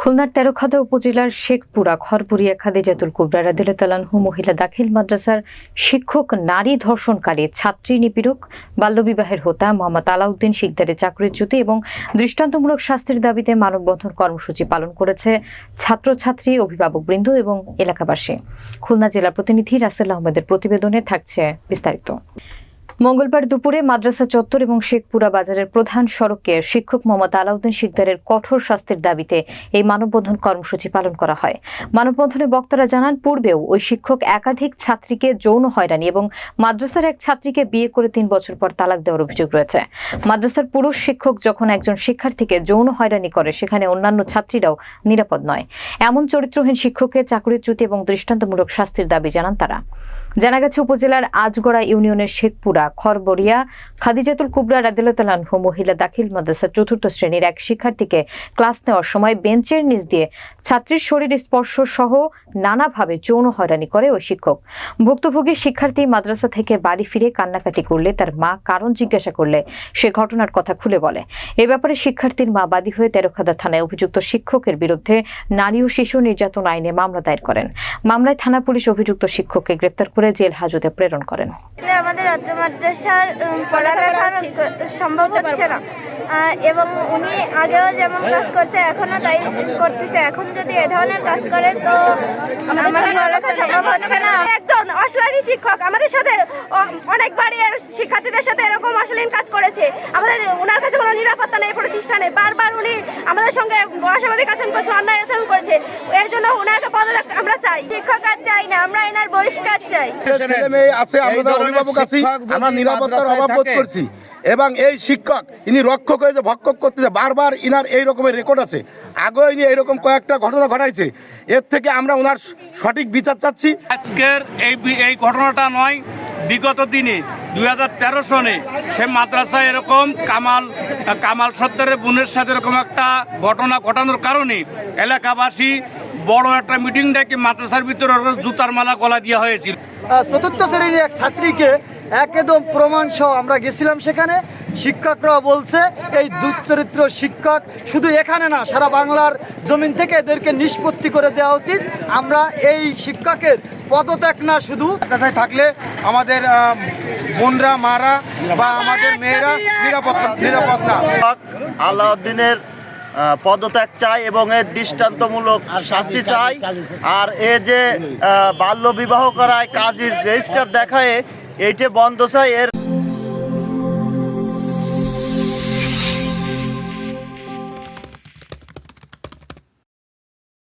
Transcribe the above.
খুলনার তেরোখাদা উপজেলার শেখপুরা খড়পুরিয়া খাদিজাতুল কুবরা রাদিল্লাহু মহিলা দাখিল মাদ্রাসার শিক্ষক নারী ধর্ষণকারী ছাত্রী নিপীড়ক, বাল্যবিবাহের হোতা মোহাম্মদ আলাউদ্দিন শিকদারের চাকরিচ্যুতি এবং দৃষ্টান্তমূলক শাস্তির দাবিতে মানববন্ধন কর্মসূচি পালন করেছে ছাত্রছাত্রী অভিভাবকবৃন্দ এবং এলাকাবাসী। খুলনা জেলা প্রতিনিধি রাসেল আহমেদের প্রতিবেদনে থাকছে বিস্তারিত। মঙ্গলবার দুপুরে মাদ্রাসা চত্বর এবং শেখপুরা বাজারের প্রধান সড়কে শিক্ষক মোহাম্মদ আলাউদ্দিন শিকদারের কঠোর শাস্তির দাবিতে এই মানববন্ধন কর্মসূচি পালন করা হয়। মানববন্ধনে বক্তারা জানান, পূর্বেও ওই শিক্ষক একাধিক ছাত্রীকে যৌন হয়রানি এবং মাদ্রাসার এক ছাত্রীকে বিয়ে করে তিন বছর পর তালাক দেওয়ার অভিযোগ রয়েছে। মাদ্রাসার পুরুষ শিক্ষক যখন একজন শিক্ষার্থীকে যৌন হয়রানি করে, সেখানে অন্যান্য ছাত্রীরাও নিরাপদ নয়। এমন চরিত্রহীন শিক্ষককে চাকরিচ্যুতি এবং দৃষ্টান্তমূলক শাস্তির দাবি জানান তারা। জানা গেছে, উপজেলার আজগড়া ইউনিয়নের শেখপুরা খরবরিয়া খাদিজাতুল কুবরা রাদিল্লাহু মহিলা দাখিল মাদ্রাসার চতুর্থ শ্রেণির এক শিক্ষার্থীকে ক্লাস নেওয়ার সময় বেঞ্চের নিচ দিয়ে ছাত্রীর শরীর স্পর্শ সহ নানাভাবে যৌন হয়রানি করে ওই শিক্ষক। ভুক্তভোগী শিক্ষার্থী মাদ্রাসা থেকে বাড়ি ফিরে কান্নাকাটি করলে তার মা কারণ জিজ্ঞাসা করলে সে ঘটনার কথা খুলে বলে। এ ব্যাপারে শিক্ষার্থীর মা বাদী হয়ে তেরোখাদা থানায় অভিযুক্ত শিক্ষকের বিরুদ্ধে নারী ও শিশু নির্যাতন আইনে মামলা দায়ের করেন। মামলায় থানা পুলিশ অভিযুক্ত শিক্ষককে গ্রেপ্তার করে জেল হাজতে প্রেরণ করেন। আমাদের রাত্র মাদ্রাসার পড়ালেখার সম্ভব হচ্ছে না। এবং উনি আগেও যেমন কাজ করছে এখনও তাই করতেছে। এখন যদি এ ধরনের কাজ করে, তো আমাদের পড়ালেখা সম্ভব হচ্ছে না। একজন অশ্লীল শিক্ষক আমাদের সাথে অনেকবারই শিক্ষার্থীদের সাথে এরকম অশ্লীল কাজ করেছে। আমাদের ওনার কাছে কোনো নিরাপত্তা নেই। প্রতিষ্ঠানে বারবার উনি আমাদের সঙ্গে অস্বাভাবিক আচরণ করছে অন্যায় আচরণ করেছে। এর জন্য ওনাকে পদত্যাগ আমরা চাই। শিক্ষক আর চাই না আমরা এনার বহিষ্কার চাই। ছেলে মেয়ে আছে আমরা অভিভাবক আছি শিক্ষক আমরা নিরাপত্তার অভাব বোধ করছি। এবং এই শিক্ষক ইনি রক্ষক হয়ে যে ভক্ষক করতেছে বারবার ইনার এই রকমের রেকর্ড আছে। আগেও ইনি এইরকম কয়েকটা ঘটনা ঘটাইছে। এর থেকে আমরা ওনার সঠিক বিচার চাচ্ছি। আজকের এই এই ঘটনাটা নয় বিগত দিনে দু হাজার তেরো সনে সে মাদ্রাসায় এরকম কামাল কামাল সত্তরের বোনের সাথে এরকম একটা ঘটনা ঘটানোর কারণে এলাকাবাসী বড় একটা মিটিং ডেকে মাদ্রাসার ভিতরে জুতার মালা গলা দেওয়া হয়েছিল। চতুর্থ শ্রেণির এক ছাত্রীকে একদম প্রমাণ সহ আমরা গেছিলাম সেখানে। শিক্ষকরা বলছে এই দুচরিত্র শিক্ষক শুধু এখানে না সারা বাংলার জমিন থেকে এদেরকে নিষ্পত্তি করে দেওয়া উচিত। আমরা এই শিক্ষকের পদত্যাগ না শুধু মাদ্রাসায় থাকলে আমাদের বোনরা মারা বা আমাদের মেয়েরা নিরাপত্তা নিরাপত্তা আলাউদ্দিনের পদত্যাগ চাই এবং এর দৃষ্টান্তমূলক শাস্তি চাই আর এ যে বাল্য বিবাহ করায় কাজীর রেজিস্টার দেখায় এইটা বন্ধ চাই এর